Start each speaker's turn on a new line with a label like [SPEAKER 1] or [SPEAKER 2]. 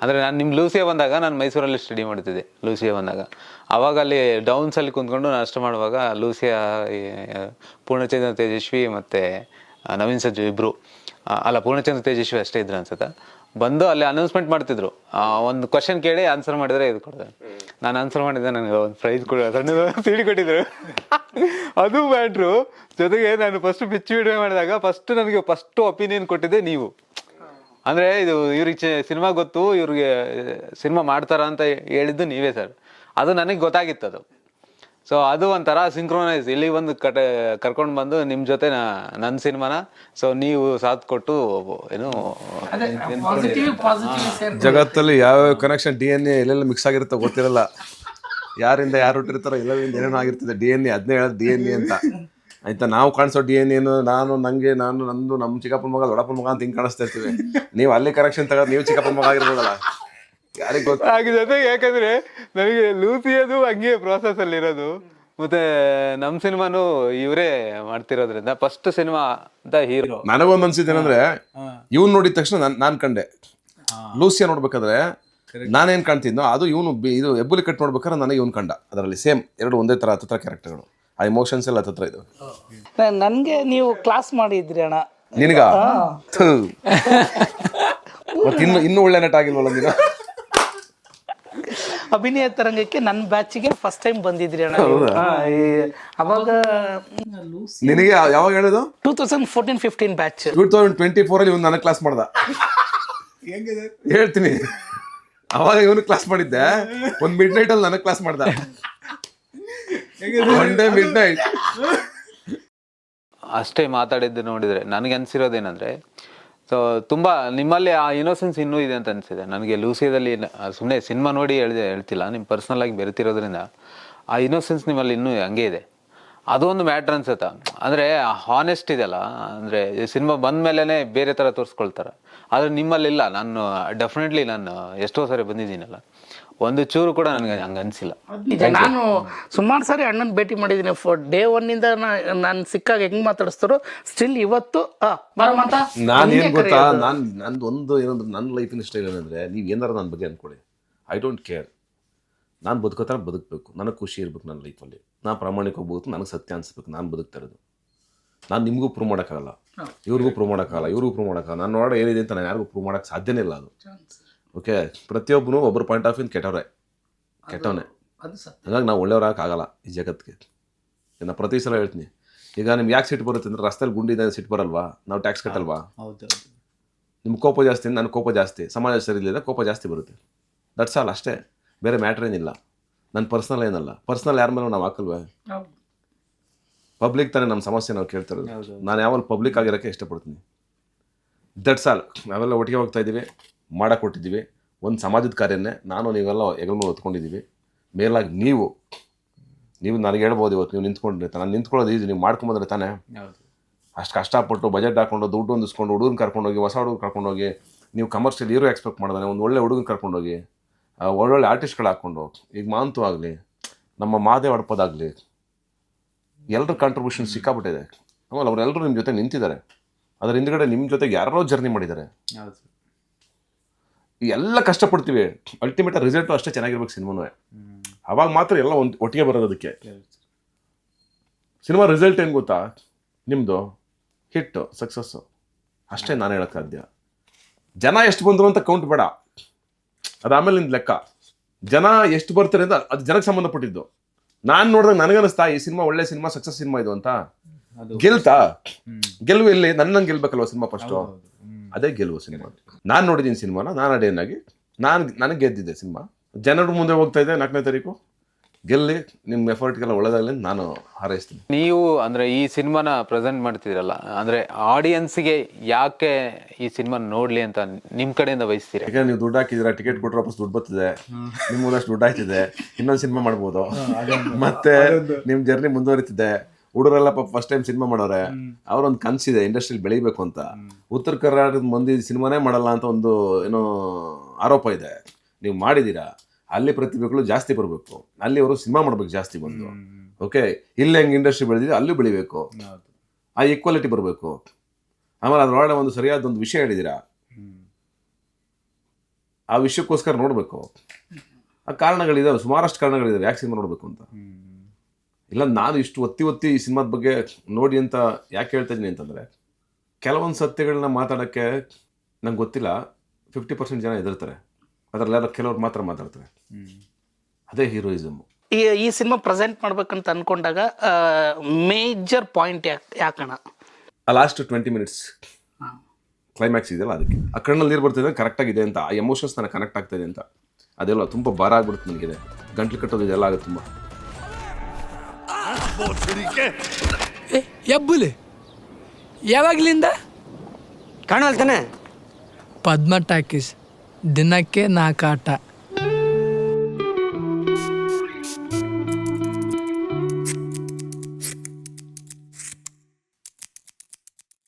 [SPEAKER 1] ಅಂದರೆ ನಾನು ನಿಮ್ಮ ಲೂಸಿಯಾ ಬಂದಾಗ ನಾನು ಮೈಸೂರಲ್ಲಿ ಸ್ಟಡಿ ಮಾಡ್ತಿದ್ದೆ, ಲೂಸಿಯಾ ಬಂದಾಗ. ಅವಾಗ ಅಲ್ಲಿ ಡೌನ್ಸಲ್ಲಿ ಕುಂತ್ಕೊಂಡು ನಾನು ಅಷ್ಟು ಮಾಡುವಾಗ ಲೂಸಿಯಾ ಪೂರ್ಣಚಂದ್ರ ತೇಜಸ್ವಿ ಮತ್ತು ನವೀನ್ ಸಜ್ಜು ಇಬ್ಬರು ಅಲ್ಲ, ಪೂರ್ಣಚಂದ್ರ ತೇಜಸ್ವಿ ಅಷ್ಟೇ ಇದ್ರು ಅನ್ಸುತ್ತೆ. ಬಂದು ಅಲ್ಲಿ ಅನೌನ್ಸ್ಮೆಂಟ್ ಮಾಡ್ತಿದ್ರು. ಒಂದು ಕ್ವಶನ್ ಕೇಳಿ ಆನ್ಸರ್ ಮಾಡಿದರೆ ಇದು ಕೊಡ್ತಾರೆ. ನಾನು ಆನ್ಸರ್ ಮಾಡಿದ್ದೆ ನನಗೆ ಒಂದು ಪ್ರೈಸ್ ಕೊಡ ಸಣ್ಣ ಸೀಡಿ ಕೊಟ್ಟಿದ್ರು. ಅದು ಬ್ಯಾಟ್ರು ಜೊತೆಗೆ ನಾನು ಫಸ್ಟ್ ಪಿಚ್ ವಿಡಿಯೋ ಮಾಡಿದಾಗ ಫಸ್ಟ್ ನನಗೆ ಫಸ್ಟ್ ಒಪಿನಿಯನ್ ಕೊಟ್ಟಿದ್ದೆ ನೀವು. ಅಂದ್ರೆ ಇದು ಇವ್ರಿಗೆ ಸಿನಿಮಾ ಗೊತ್ತು ಇವ್ರಿಗೆ ಸಿನಿಮಾ ಮಾಡ್ತಾರ ಅಂತ ಹೇಳಿದ್ದು ನೀವೇ ಸರ್. ಅದು ನನಗೆ ಗೊತ್ತಾಗಿತ್ತು ಅದು. ಸೊ ಅದು ಒಂಥರ ಸಿಂಕ್ರೋನೈಸ್. ಇಲ್ಲಿ ಒಂದು ಕಟ ಕರ್ಕೊಂಡು ಬಂದು ನಿಮ್ಮ ಜೊತೆ ನನ್ನ ಸಿನಿಮಾನ ಸೊ ನೀವು ಸಾಥ್ ಕೊಟ್ಟು ಏನು
[SPEAKER 2] ಜಗತ್ತಲ್ಲಿ ಯಾವ ಕನೆಕ್ಷನ್ ಡಿ ಎನ್ ಎ ಎಲ್ಲೆಲ್ಲ ಮಿಕ್ಸ್ ಆಗಿರುತ್ತೋ ಗೊತ್ತಿರಲ್ಲ. ಯಾರಿಂದ ಯಾರು ಹುಟ್ಟಿರ್ತಾರೋ ಎಲ್ಲರಿಂದ ಏನೇನೋ ಆಗಿರ್ತದೆ ಡಿ ಎನ್ ಎ ಅದನ್ನೇ ಹೇಳೋದು ಡಿ ಎನ್ ಎ ಅಂತ. ಆಯ್ತಾ ನಾವು ಕಾಣಿಸೋ ಡಿ ಎನ್ ಏನು ನಾನು ನಂಗೆ ನಾನು ನಂದು ನಮ್ಮ ಚಿಕ್ಕಪ್ಪನ ಮಗ ದೊಡ್ಡಪ್ಪನ ಮಗ ಅಂತ ಹಿಂಗೆ ಕಾಣಿಸ್ತಾ ಇರ್ತೀವಿ. ನೀವು ಅಲ್ಲಿ ಕರೆಕ್ಷನ್ ತಗೋದು ನೀವು ಚಿಕ್ಕಪ್ಪನ ಮಗ ಆಗಿರ್ಬೋದಲ್ಲ. ಯಾರಿಗೆ ಗೊತ್ತು?
[SPEAKER 1] ಹಾಗೆ ಜೊತೆಗೆ ಯಾಕಂದ್ರೆ ನನಗೆ ಲೂಸಿಯದು ಹಂಗೆ ಪ್ರೋಸೆಸ್ ಅಲ್ಲಿ ಇರೋದು. ಮತ್ತೆ ನಮ್ಮ ಸಿನಿಮಾನು ಇವರೇ ಮಾಡ್ತಿರೋದ್ರಿಂದ ಫಸ್ಟ್ ಸಿನಿಮಾ ಅಂತ ಹೀರೋ
[SPEAKER 2] ನನಗೊಂದು ಅನ್ಸಿದ್ದೇನೆಂದ್ರೆ ಇವ್ನು ನೋಡಿದ ತಕ್ಷಣ ನಾನು ನಾನು ಕಂಡೆ. ಲೂಸಿಯಾ ನೋಡ್ಬೇಕಾದ್ರೆ ನಾನೇನು ಕಾಣ್ತಿದ್ನೋ ಅದು ಇವನು ಇದು ಎಬ್ಬುಲಿ ಕಟ್ ನೋಡ್ಬೇಕಾದ್ರೆ ನನಗೆ ಇವ್ನು ಕಂಡ. ಅದರಲ್ಲಿ ಸೇಮ್ ಎರಡು ಒಂದೇ ಥರ ಹತ್ತತ್ರ ಕ್ಯಾರೆಕ್ಟರ್ಗಳು ಆ ಇಮೋಷನ್ಸ್ ಎಲ್ಲ ಹತ್ರ ಇದು.
[SPEAKER 3] ನನಗೆ ನೀವು ಕ್ಲಾಸ್ ಮಾಡಿದ್ರಿ ಅಣ್ಣ.
[SPEAKER 2] ನಿನಗ? ಥು. ಮತ್ತೆ ಇನ್ನು ಇನ್ನೂ ಒಳ್ಳೆ ನಟ ಆಗಿಲ್ವಲ್ಲ ನೀನು?
[SPEAKER 3] ಅಭಿನಯ ತರಂಗಕ್ಕೆ ನನ್ನ ಬ್ಯಾಚಿಗೆ ಫಸ್ಟ್ ಟೈಮ್ ಬಂದಿದ್ರಿ ಅಣ್ಣ ಹಾ, ಈ- ಅವಾಗ
[SPEAKER 2] ನಿನಗೆ ಯಾವಾಗ ಹೇಳೋದು
[SPEAKER 3] two thousand fourteen fifteen batch
[SPEAKER 2] two thousand twenty ಫೋರಲ್ಲಿ ಇವ್ನು ನನಗೆ ಕ್ಲಾಸ್ ಮಾಡ್ದ. ಹೇಳ್ತೀನಿ. ಅವಾಗ ಇವನು ಕ್ಲಾಸ್ ಮಾಡಿದ್ದೆ. ಒಂದು ಮಿಡ್ ನೈಟ್ ಅಲ್ಲಿ ನನಗೆ ಕ್ಲಾಸ್ ಮಾಡ್ದ. ಒನ್ ಮಿಡ್ ನೈಟ್
[SPEAKER 1] ಅಷ್ಟೇ ಮಾತಾಡಿದ್ದು ನೋಡಿದ್ರೆ ನನಗೆ ಅನ್ಸಿರೋದೇನಂದ್ರೆ ಸೊ ತುಂಬಾ ನಿಮ್ಮಲ್ಲಿ ಆ ಇನ್ನೋಸೆನ್ಸ್ ಇನ್ನೂ ಇದೆ ಅಂತ ಅನ್ಸಿದೆ. ನನಗೆ ಲೂಸಿಯಾದಲ್ಲಿ ಸುಮ್ಮನೆ ಸಿನಿಮಾ ನೋಡಿ ಹೇಳ್ದೆ ಹೇಳ್ತಿಲ್ಲ ನಿಮ್ಮ ಪರ್ಸ್ನಲ್ ಆಗಿ ಬೆರೆತಿರೋದ್ರಿಂದ ಆ ಇನ್ನೋಸೆನ್ಸ್ ನಿಮ್ಮಲ್ಲಿ ಇನ್ನೂ ಹಂಗೆ ಇದೆ. ಅದೊಂದು ಮ್ಯಾಟ್ರ್ ಅನ್ಸುತ್ತ? ಅಂದ್ರೆ ಹಾನೆಸ್ಟ್ ಇದೆಯಲ್ಲ ಅಂದ್ರೆ ಸಿನಿಮಾ ಬಂದ ಮೇಲೆನೆ ಬೇರೆ ತರ ತೋರಿಸ್ಕೊಳ್ತಾರೆ. ಆದ್ರೆ ನಿಮ್ಮಲ್ಲಿಲ್ಲ ನಾನು ಡೆಫಿನೆಟ್ಲಿ ನಾನು ಎಷ್ಟೋ ಸಾರಿ ಬಂದಿದ್ದೀನಲ್ಲ. ಒಂದು ಚೂರು ಕೂಡ ನನಗೆ ಹಂಗೆ ಅನ್ಸಿಲ್ಲ.
[SPEAKER 3] ನಿಜ ನಾನು ಸುಮಾರು ಸಾರಿ ಅಣ್ಣನ ಭೇಟಿ ಮಾಡಿದ್ದೀನಿ ಫೋರ್ ಡೇ ಒನ್ನಿಂದ ನಾನು ಸಿಕ್ಕಾಗ ಹೆಂಗ್ ಮಾತಾಡಿಸ್ತಾರೋ ಸ್ಟಿಲ್ ಇವತ್ತು ಆ,
[SPEAKER 2] ನಾನು ಏನು ಗೊತ್ತಾ? ನಾನು ನಂದು ಒಂದು ಏನಂದ್ರೆ ನನ್ನ ಲೈಫಿನ ಸ್ಟೈಲ್ ಏನಂದ್ರೆ ನೀವು ಏನಾರ ನನ್ನ ಬಗ್ಗೆ ಅನ್ಕೊಳ್ಳಿ ಐ ಡೋಂಟ್ ಕೇರ್ ನಾನು ಬದುಕೋತಾನೆ ಬದುಕಬೇಕು. ನನಗೆ ಖುಷಿ ಇರ್ಬೇಕು ನನ್ನ ಲೈಫಲ್ಲಿ ನಾನು ಪ್ರಾಮಾಣಿಕ ಹೋಗ್ಬೇಕು ನನಗೆ ಸತ್ಯ ಅನ್ಸ್ಬೇಕು ನಾನು ಬದುಕ್ತಾ ಇರೋದು. ನಾನು ನಿಮಗೂ ಪ್ರೂವ್ ಮಾಡೋಕ್ಕಾಗಲ್ಲ. ಇವ್ರಿಗೂ ಪ್ರೂವ್ ಮಾಡೋಕ್ಕಾಗಲ್ಲ ಇವ್ರಿಗೂ ಪ್ರೂವ್ ಮಾಡೋಕ್ಕಾಗಲ್ಲ. ನಾನು ನೋಡೋ ಏನಿದೆ ಅಂತ ನಾನು ಯಾರಿಗೂ ಪ್ರೂವ್ ಮಾಡೋಕ್ಕೆ ಸಾಧ್ಯನೇ ಇಲ್ಲ ಅದು. ಓಕೆ? ಪ್ರತಿಯೊಬ್ಬನು ಒಬ್ಬರು ಪಾಯಿಂಟ್ ಆಫ್ ವ್ಯೂ ಕೆಟ್ಟವ್ರೆ. ಕೆಟ್ಟವನೆ.
[SPEAKER 3] ಅದು ಸತ್ಯ.
[SPEAKER 2] ಹಾಗಾಗಿ ನಾವು ಒಳ್ಳೆಯವ್ರಾಗಲ್ಲ ಈ ಜಗತ್ತಿಗೆ ನಾನು ಪ್ರತಿ ಸಲ ಹೇಳ್ತೀನಿ. ಈಗ ನಿಮ್ಗೆ ಯಾಕೆ ಸಿಟ್ಟು ಬರುತ್ತೆ ಅಂದ್ರೆ ರಸ್ತೆಲಿ ಗುಂಡಿದೆ ಸಿಟ್ಟು ಬರಲ್ವಾ? ನಾವು ಟ್ಯಾಕ್ಸ್ ಕಟ್ಟಲ್ವಾ? ನಿಮ್ಗೆ ಕೋಪ ಜಾಸ್ತಿ ನನ್ನ ಕೋಪ ಜಾಸ್ತಿ. ಸಮಾಜ ಸರಿ ಇಲ್ಲ ಕೋಪ ಜಾಸ್ತಿ ಬರುತ್ತೆ. ದಟ್ಸ್ ಆಲ್ ಅಷ್ಟೇ. ಬೇರೆ ಮ್ಯಾಟ್ರ್ ಏನಿಲ್ಲ. ನನ್ನ ಪರ್ಸ್ನಲ್ ಏನಲ್ಲ. ಪರ್ಸ್ನಲ್ ಯಾರ ಮೇಲೆ ನಾವು ಹಾಕಲ್ವೇ? ಪಬ್ಲಿಕ್ ತಾನೇ ನಮ್ಮ ಸಮಸ್ಯೆ ನಾವು ಕೇಳ್ತಿರೋದು ನಾನು ಯಾವಾಗ ಪಬ್ಲಿಕ್ ಆಗಿರೋಕ್ಕೆ ಇಷ್ಟಪಡ್ತೀನಿ. ದಟ್ಸ್ ಆಲ್ ನಾವೆಲ್ಲ ಒಟ್ಟಿಗೆ ಹೋಗ್ತಾ ಇದ್ದೀವಿ. ಮಾಡಕ್ಕೆ ಕೊಟ್ಟಿದ್ದೀವಿ ಒಂದು ಸಮಾಜದ ಕಾರ್ಯನೇ ನಾನು ನೀವೆಲ್ಲ ಹೆಗಲ ಹೊತ್ಕೊಂಡಿದ್ದೀವಿ. ಮೇಲಾಗಿ ನೀವು ನೀವು ನನಗೆ ಹೇಳ್ಬೋದು ಇವತ್ತು ನೀವು ನಿಂತ್ಕೊಂಡ್ರೆ ನಾನು ನಿಂತ್ಕೊಳ್ಳೋದು ಈಸಿ ನೀವು ಮಾಡ್ಕೊಂಬಂದ್ರೆ ತಾನೇ? ಅಷ್ಟು ಕಷ್ಟಪಟ್ಟು ಬಜೆಟ್ ಹಾಕೊಂಡು ದುಡ್ಡು ಹೊಂದಿಸ್ಕೊಂಡು ಹುಡುಗನ ಕರ್ಕೊಂಡೋಗಿ ಹೊಸ ಹುಡುಗರು ಕರ್ಕೊಂಡೋಗಿ ನೀವು ಕಮರ್ಷಿಯಲ್ ಹೀರೋ ಎಕ್ಸ್ಪೆಕ್ಟ್ ಮಾಡಿದಾನೆ ಒಂದು ಒಳ್ಳೆ ಹುಡುಗನ ಕರ್ಕೊಂಡೋಗಿ ಒಳ್ಳೊಳ್ಳೆ ಆರ್ಟಿಸ್ಟ್ಗಳು ಹಾಕ್ಕೊಂಡು ಈಗ ಮಾಂತು ಆಗಲಿ ನಮ್ಮ ಮಾದೇವ್ ಅಡಪದಾಗಲಿ ಎಲ್ಲರ ಕಾಂಟ್ರಿಬ್ಯೂಷನ್ ಸಿಕ್ಕಾಬಿಟ್ಟಿದೆ ಆಮೇಲೆ ಅವರೆಲ್ಲರೂ ನಿಮ್ಮ ಜೊತೆ ನಿಂತಿದ್ದಾರೆ. ಅದರ ಹಿಂದ್ಗಡೆ ನಿಮ್ಮ ಜೊತೆಗೆ ಯಾರೋ ಜರ್ನಿ ಮಾಡಿದ್ದಾರೆ. ಎಲ್ಲ ಕಷ್ಟಪಡ್ತೀವಿ. ಅಲ್ಟಿಮೇಟ್ ರಿಸಲ್ಟು ಅಷ್ಟೇ ಚೆನ್ನಾಗಿರ್ಬೇಕು ಸಿನಿಮಾನು. ಅವಾಗ ಮಾತ್ರ ಎಲ್ಲ ಒಂದು ಒಟ್ಟಿಗೆ ಬರೋದು ಅದಕ್ಕೆ. ಸಿನಿಮಾ ರಿಸಲ್ಟ್ ಏನು ಗೊತ್ತಾ? ನಿಮ್ಮದು ಹಿಟ್ಟು ಸಕ್ಸಸ್ಸು ಅಷ್ಟೇ ನಾನು ಹೇಳಕ್ ಸಾಧ್ಯ. ಜನ ಎಷ್ಟು ಬಂದರು ಅಂತ ಕೌಂಟ್ ಬೇಡ. ಅದು ಆಮೇಲೆ ನಿಂದು ಲೆಕ್ಕ. ಜನ ಎಷ್ಟು ಬರ್ತಾರೆ ಅಂತ ಅದು ಜನಕ್ಕೆ ಸಂಬಂಧಪಟ್ಟಿದ್ದು. ನಾನು ನೋಡಿದಾಗ ನನಗನ್ನಿಸ್ತಾ ಈ ಸಿನಿಮಾ ಒಳ್ಳೆ ಸಿನಿಮಾ ಸಕ್ಸಸ್ ಸಿನಿಮಾ ಇದು ಅಂತ. ಗೆಲ್ತಾ? ಗೆಲುವು ಇಲ್ಲಿ ನನ್ನ ಗೆಲ್ಬೇಕಲ್ವ ಸಿನಿಮಾ ಫಸ್ಟು ಅದೇ ಗೆಲುವು ಸಿನಿಮಾ. ನಾನು ನೋಡಿದ್ದೀನಿ ಸಿನಿಮಾನ ನಾನು ಅಡೇನಾಗಿ ನಾನು ನನಗೆ ಗೆದ್ದಿದ್ದೆ ಸಿನಿಮಾ. ಜನರು ಮುಂದೆ ಹೋಗ್ತಾ ಇದೆ ನಾಲ್ಕನೇ ತಾರೀಕು. ಗೆಲ್ಲಿ ನಿಮ್ಮ ಎಫರ್ಟ್ಗೆಲ್ಲ ಒಳ್ಳೆದಾಗಲಿ ಅಂತ ನಾನು ಹಾರೈಸ್ತೀನಿ.
[SPEAKER 1] ನೀವು ಅಂದ್ರೆ ಈ ಸಿನಿಮಾನ ಪ್ರೆಸೆಂಟ್ ಮಾಡ್ತಿದ್ದೀರಲ್ಲ ಅಂದ್ರೆ ಆಡಿಯನ್ಸ್ಗೆ ಯಾಕೆ ಈ ಸಿನಿಮಾ ನೋಡ್ಲಿ ಅಂತ ನಿಮ್ಮ ಕಡೆಯಿಂದ ಬಯಸ್ತೀರಿ?
[SPEAKER 2] ಯಾಕಂದ್ರೆ ನೀವು ದುಡ್ಡು ಹಾಕಿದ್ದೀರಾ ಟಿಕೆಟ್ ಕೊಟ್ಟರೆ ವಾಪಸ್ ದುಡ್ಡು ಬರ್ತಿದೆ. ನಿಮ್ಮ ಮೂಲಷ್ಟು ದುಡ್ಡು ಆಯ್ತಿದೆ ಇನ್ನೊಂದು ಸಿನಿಮಾ ಮಾಡ್ಬೋದು. ಮತ್ತೆ ನಿಮ್ಮ ಜರ್ನಿ ಮುಂದುವರಿತಿದೆ. ಹುಡುಗರೆಲ್ಲ ಪಾಪ ಫಸ್ಟ್ ಟೈಮ್ ಸಿನಿಮಾ ಮಾಡೋರೆ. ಅವ್ರೊಂದು ಕನಸಿದೆ ಇಂಡಸ್ಟ್ರಿಲಿ ಬೆಳಿಬೇಕು ಅಂತ. ಉತ್ತರ ಕರ್ನಾಟಕದ ಮಂದಿ ಸಿನಿಮಾನೇ ಮಾಡಲ್ಲ ಅಂತ ಒಂದು ಏನೋ ಆರೋಪ ಇದೆ. ನೀವು ಮಾಡಿದ್ದೀರಾ? ಅಲ್ಲಿ ಪ್ರತಿಭೆಗಳು ಜಾಸ್ತಿ ಬರಬೇಕು. ಅಲ್ಲಿ ಅವರು ಸಿನಿಮಾ ಮಾಡ್ಬೇಕು ಜಾಸ್ತಿ ಬಂದು. ಓಕೆ ಇಲ್ಲಿ ಹೆಂಗೆ ಇಂಡಸ್ಟ್ರಿ ಬೆಳೆದಿದೆ ಅಲ್ಲೂ ಬೆಳಿಬೇಕು. ಆ ಈಕ್ವಾಲಿಟಿ ಬರಬೇಕು. ಆಮೇಲೆ ಅದರೊಳಗೆ ಒಂದು ಸರಿಯಾದ ಒಂದು ವಿಷಯ ಹೇಳಿದ್ದೀರಾ? ಆ ವಿಷಯಕ್ಕೋಸ್ಕರ ನೋಡಬೇಕು. ಆ ಕಾರಣಗಳಿದಾವೆ ಸುಮಾರಷ್ಟು ಕಾರಣಗಳಿದಾವೆ ಯಾಕೆ ಸಿನಿಮಾ ನೋಡಬೇಕು ಅಂತ? ಇಲ್ಲ ನಾನು ಇಷ್ಟು ಒತ್ತಿ ಒತ್ತಿ ಈ ಸಿನಿಮಾದ ಬಗ್ಗೆ ನೋಡಿ ಅಂತ ಯಾಕೆ ಹೇಳ್ತಾ ಇದ್ದೀನಿ ಅಂತಂದರೆ ಕೆಲವೊಂದು ಸತ್ಯಗಳನ್ನ ಮಾತಾಡೋಕ್ಕೆ ನಂಗೆ ಗೊತ್ತಿಲ್ಲ ಫಿಫ್ಟಿ ಪರ್ಸೆಂಟ್ ಜನ ಎದುರ್ತಾರೆ ಅದರಲ್ಲೆಲ್ಲ ಕೆಲವ್ರು ಮಾತ್ರ ಮಾತಾಡ್ತಾರೆ. ಅದೇ ಹೀರೋಯಿಸಮ್.
[SPEAKER 3] ಈ ಈ ಸಿನಿಮಾ ಪ್ರೆಸೆಂಟ್ ಮಾಡ್ಬೇಕಂತ ಅನ್ಕೊಂಡಾಗ ಮೇಜರ್ ಪಾಯಿಂಟ್ ಯಾಕೆ ಯಾಕಣ
[SPEAKER 2] ಆ ಲಾಸ್ಟ್ ಟ್ವೆಂಟಿ ಮಿನಿಟ್ಸ್ ಕ್ಲೈಮ್ಯಾಕ್ಸ್ ಇದೆಯಲ್ಲ ಅದಕ್ಕೆ. ಆ ಕಣ್ಣಲ್ಲಿ ನೀರು ಬರ್ತಿದೆ ಕರೆಕ್ಟಾಗಿದೆ ಅಂತ ಆ ಎಮೋಷನ್ಸ್ ನನಗೆ ಕನೆಕ್ಟ್ ಆಗ್ತಾಯಿದೆ ಅಂತ. ಅದೆಲ್ಲ ತುಂಬ ಭಾರ ಆಗ್ಬಿಡುತ್ತೆ ನನಗಿದೆ. ಗಂಟ್ಲು ಕಟ್ಟೋದು ಇದೆಲ್ಲ ಆಗುತ್ತೆ ತುಂಬ.
[SPEAKER 4] ಏ ಎಬ್ಬುಲಿ. ಯಾವಾಗ್ಲಿಂದ?
[SPEAKER 5] ಕಾಣಲ್ತಾನೆ
[SPEAKER 4] ಪದ್ಮ ಟಾಕೀಸ್ ದಿನಕ್ಕೆ ನಾಲ್ಕು ಆಟ.